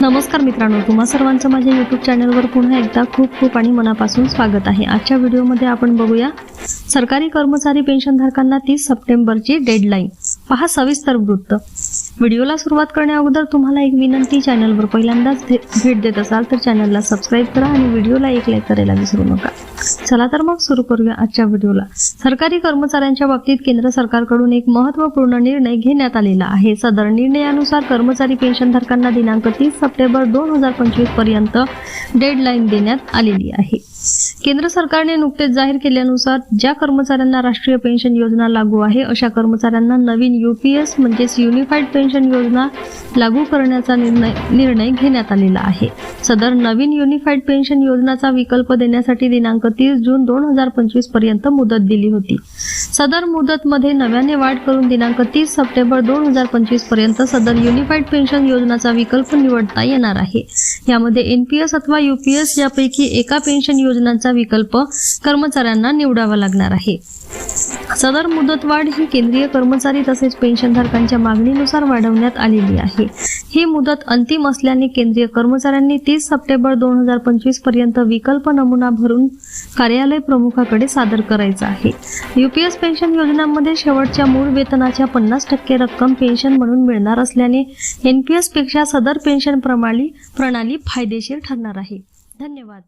नमस्कार मित्रांनो तुम्हा सर्वांचं माझ्या यूट्यूब चॅनलवर पुन्हा एकदा खूप खूप आणि मनापासून स्वागत आहे. आजच्या व्हिडिओमध्ये आपण बघूया सरकारी कर्मचारी पेन्शनधारकांना तीस सप्टेंबरची डेडलाईन पहा सविस्तर वृत्त. व्हिडिओला सुरुवात करण्याअगोदर तुम्हाला एक विनंती चॅनलवर पहिल्यांदाच भेट देत असाल तर चॅनलला सबस्क्राईब करा आणि व्हिडिओला एक लाईक करायला विसरू नका. चला तर मग सुरू करूया आजच्या व्हिडिओला. सरकारी कर्मचाऱ्यांच्या बाबतीत केंद्र सरकारकडून एक महत्त्वपूर्ण निर्णय घेण्यात आलेला आहे. सदर निर्णयानुसार कर्मचारी पेन्शनधारकांना दिनांक तीस सप्टेंबर दोन हजार पंचवीसपर्यंत डेडलाईन देण्यात आलेली आहे. केंद्र सरकारने नुकतेच जाहीर केल्यानुसार ज्या कर्मचाऱ्यांना राष्ट्रीय पेन्शन योजना लागू आहे अशा कर्मचाऱ्यांना नवीन यू पी एस म्हणजेच युनिफाईड पेन्शन योजना लागू करण्याचा निर्णय निर्णय घेण्यात आलेला आहे. सदर नवीन युनिफाईड पेन्शन योजनाचा विकल्प देण्यासाठी दिनांक तीस जून दोन हजार पंचवीसपर्यंत मुदत दिली होती. सदर मुदतमध्ये नव्याने वाढ करून दिनांक तीस सप्टेंबर दोन हजार पंचवीसपर्यंत सदर युनिफाईड पेन्शन योजनाचा विकल्प निवडता येणार आहे. यामध्ये एनपीएस अथवा युपीएस यापैकी एका पेन्शन योजनांचा विकल्प कर्मचाऱ्यांना निवडावा लागणार आहे. सदर मुदतवाढ ही केंद्रीय कर्मचारी तसेच पेन्शनधारकांच्या मागणीनुसार वाढवण्यात आलेली आहे. ही मुदत अंतिम असल्याने केंद्रीय कर्मचाऱ्यांनी तीस सप्टेंबर दोन हजार पंचवीसपर्यंत विकल्प नमुना भरून कार्यालय प्रमुखाकडे सादर करायचा आहे. युपीएस पेन्शन योजनांमध्ये शेवटच्या मूळ वेतनाच्या पन्नास टक्के रक्कम पेन्शन म्हणून मिळणार असल्याने एनपीएसपेक्षा सदर पेन्शन प्रणाली प्रणाली फायदेशीर ठरणार आहे. धन्यवाद.